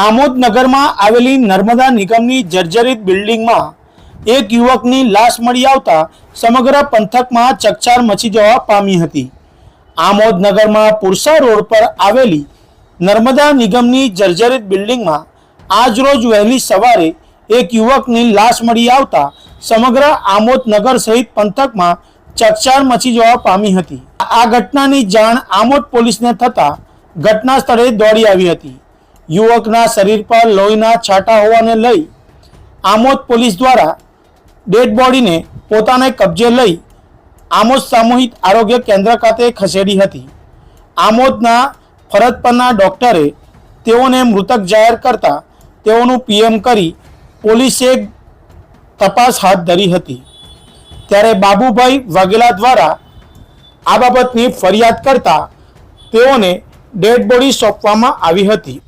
આમોદ નગરમાં આવેલી નર્મદા નિગમની જર્જરિત બિલ્ડિંગમાં એક યુવકની લાશ મળી આવતા સમગ્ર પંથકમાં ચકચાર મચી જવા પામી હતી. આમોદ નગરમાં પુરસા રોડ પર આવેલી નર્મદા નિગમની જર્જરિત બિલ્ડિંગમાં આજરોજ વહેલી સવારે એક યુવકની લાશ મળી આવતા સમગ્ર આમોદ નગર સહિત પંથકમાં ચકચાર મચી જવા પામી હતી. આ ઘટનાની જાણ આમોદ પોલીસને થતાં ઘટના સ્થળે દોડી આવી હતી. યુવકના શરીર પર લોહીના છાંટા હોવાને લઈ આમોદ પોલીસ દ્વારા ડેડ બોડીને પોતાને કબજે લઈ આમોદ સામૂહિક આરોગ્ય કેન્દ્ર ખાતે ખસેડી હતી. આમોદના ફરજ પરના ડોક્ટરે તેઓને મૃતક જાહેર કરતા તેઓનું પીએમ કરી પોલીસે તપાસ હાથ ધરી હતી. ત્યારે બાબુભાઈ વાઘેલા દ્વારા આ બાબતની ફરિયાદ કરતા તેઓને ડેડ બોડી સોંપવામાં આવી હતી.